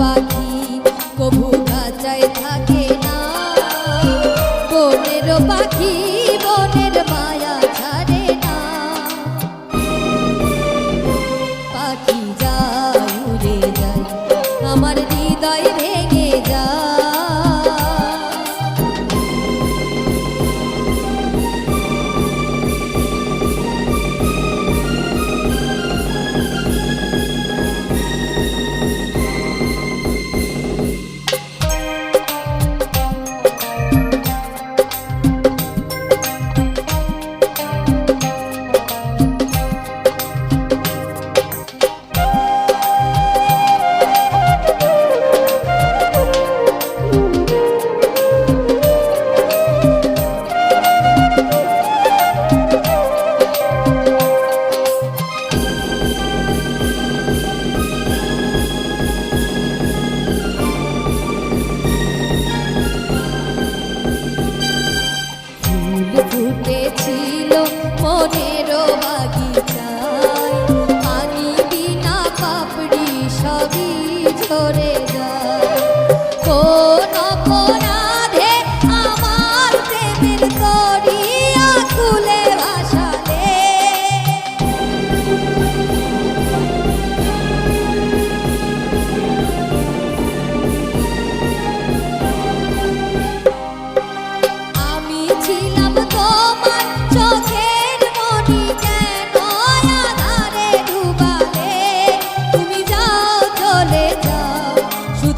পাখি কবু গাছায় থাকে না। বনের পাখি ধরে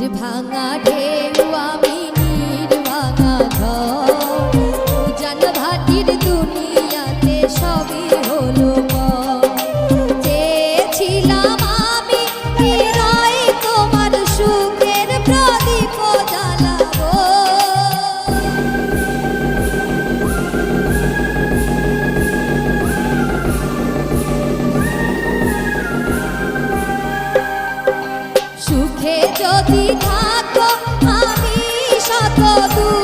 ভাঙা ঢে যদি থাকো আমি শত দূর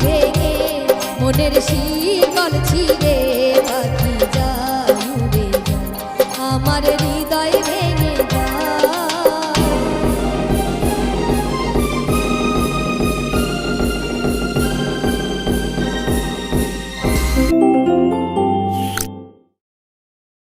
ভেঙে মনের শিকল ছিঁড়ে